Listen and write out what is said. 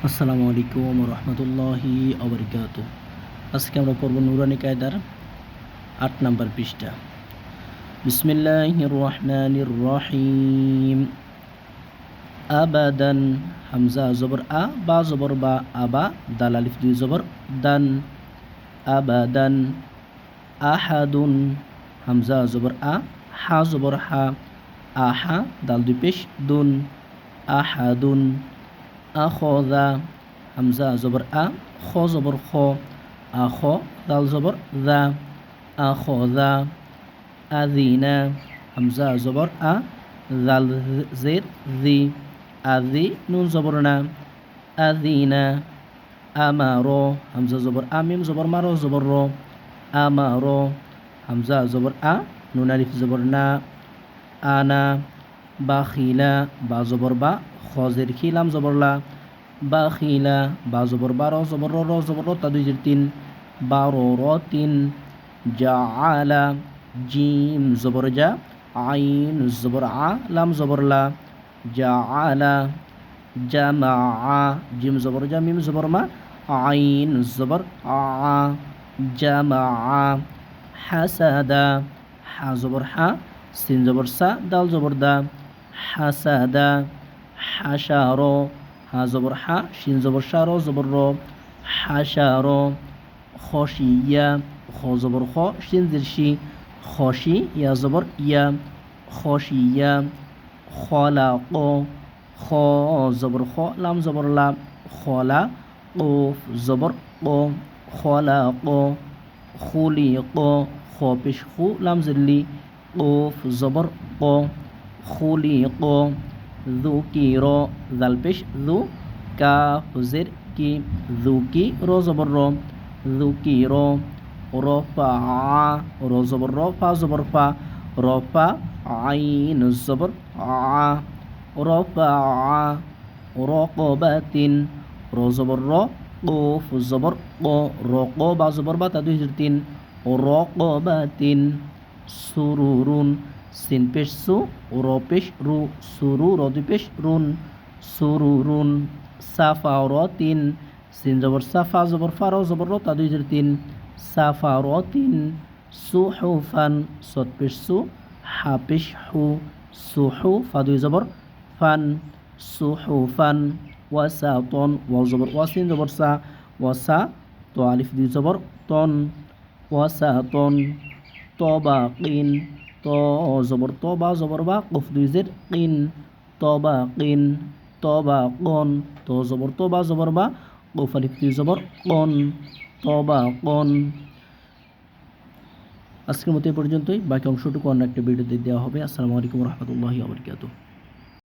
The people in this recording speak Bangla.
আসসালামু আলাইকুম রহমতুল্লাহি অবরিকাত আজকে আমরা পড়ব নুরানি কায়দার আট নাম্বার পৃষ্ঠা। বিসমিল্লাহ রহমান রহিম আবাদান হামজা জবর আ, বা জবর বা আবা, দাল আলিফ দুই জবর, দান। আবাদান আহাদুন হামজা জবর আ, হা জবর হা, আহা, দাল দুই পেশ, দুন। আহাদুন আখদা হামজা জবর আ খ জবর খ আখ দাল জবর দা আখদা আদিনা হামজা জবর আ জাল জের দি আদি নুন জবর না আদিনা আমারো হামজা জবর আমিম জবর মারো জবর র আমারো হামজা জবর আ নুন আলিফ জবর না আনা বাখিলা বা জবর বা খজের খিলাম জবরলা বাখিলা বা জবর বারো জবর র জবর তা দুই তিন। বারো র তিন। জাআলা জিম জবর যা আইন জবর আ, লাম জবর লা। জাআলা জামা জিম জবর যা মিম জবর মা। আইন জবর আ জামা হাসাদা হা জবর হা, সিন জবর সা, দাল জবর দা। হাসাদা হাসারো হা জবর হা শিন জবর সারো জবর র হাসারো খসিয়া খ জবর খ শিন জিরশি খসি ইয়া জবর ইয়া খসিয়া খলাক খ জবর খ লাম জবর লাম খলা জবর ক, খলাক, খুলিক খ পেশ খু লাম জিল্লি কফ জবর ক খুলিক জুকির জাল পেশ জু কা হুজের কি জুকি র জবর র জুকির রফা র জবর রফা জবর ফা রফা আইন জবর আ রফা রকবাতিন র জবর র قوف الزبر رقبة, زبر بتا دوهر تين رقبة, سرور হাজার তিন রকবাতিন সুরুরুন সিন পেশ সু র পেশ রু, সুরু র দুই পেশ রুন সাফা র, তিন। সিন জবর সাফা জবর ফা, র, জবর র, তা দুই তিন। সাফা র, তিন। সুহুফান সত পেশ সু, হা, পেশ হু সুহু ফা, দুই জবর ফান। সুহুফান ওয়াসাতন ওয়াও জবর ওয়াসিন জবর সা ওয়াসা তো, আলিফ, দুই জবর তন। ওয়াসাতন তবাকিন ত জবর ত বা জবর বা কফ দুই জের কিন, তবা, কিন বা কন। ত জবর তো বা জবর বা কফ আলিফ, দুই জবর কন বা কন। আজকের মতো এই পর্যন্তই। বাকি অংশটুকু অন্য একটা ভিডিওতে দেওয়া হবে। আসসালামু আলাইকুম রহমতুল্লাহি আবরকাতুহ